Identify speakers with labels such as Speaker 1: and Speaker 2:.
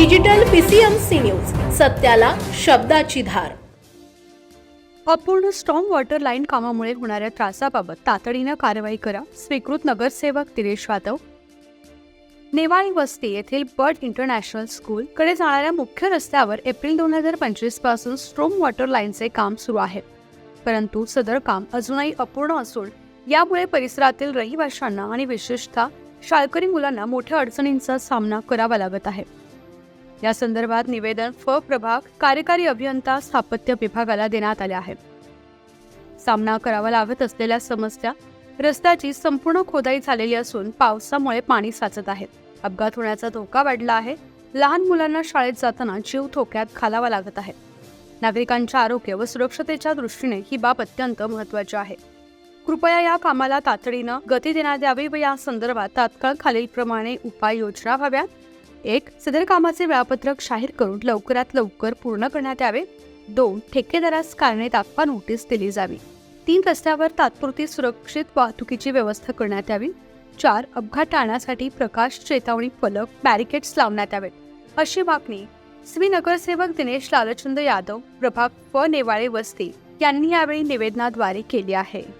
Speaker 1: Digital PCMC news सत्याला शब्दाची धार.
Speaker 2: अपूर्ण strong water line कामामुळे होणाऱ्या त्रासाबाबत तातडीनं कारवाई करा स्वीकृत नगरसेवक दिनेश यादव नेवाळी वस्ती येथील बर्ड इंटरनॅशनल स्कूल कडे जाणाऱ्या मुख्य रस्त्यावर एप्रिल दोन हजार पंचवीसपासून स्ट्रोम वॉटर लाईनचे काम सुरू आहे. परंतु सदर काम अजूनही अपूर्ण असून यामुळे परिसरातील रहिवाशांना आणि विशेषतः शाळकरी मुलांना मोठ्या अडचणींचा सामना करावा लागत आहे. या संदर्भात निवेदन फ प्रभाग कार्यकारी अभियंता स्थापत्य विभागाला देण्यात आले आहे. सामना करावा लागत असलेल्या समस्या रस्त्याची संपूर्ण खोदाई झालेली असून पावसामुळे पाणी साचत आहे. अपघात होण्याचा धोका वाढला आहे. लहान मुलांना शाळेत जाताना जीव धोक्यात घालावा लागत आहे. नागरिकांच्या आरोग्य व सुरक्षतेच्या दृष्टीने ही बाब अत्यंत महत्वाची आहे. कृपया या कामाला तातडीनं गती देण्यात यावी व या संदर्भात तात्काळ खालीलप्रमाणे उपाययोजना व्हाव्यात. एक सदर कामाचे वेळापत्रक जाहीर करून लवकरात लवकर पूर्ण करण्यात यावे. दोन ठेकेदारास कारणे दाखवा नोटीस दिली जावी. तीन रस्त्यावर तात्पुरती सुरक्षित वाहतुकीची व्यवस्था करण्यात यावी. चार अपघात टाळण्यासाठी प्रकाश चेतावणी फलक बॅरिकेड्स लावण्यात यावेत. अशी मागणी श्री नगरसेवक दिनेश लालचंद यादव प्रभाग व नेवाळे वस्ती यांनी यावेळी निवेदनाद्वारे केली आहे.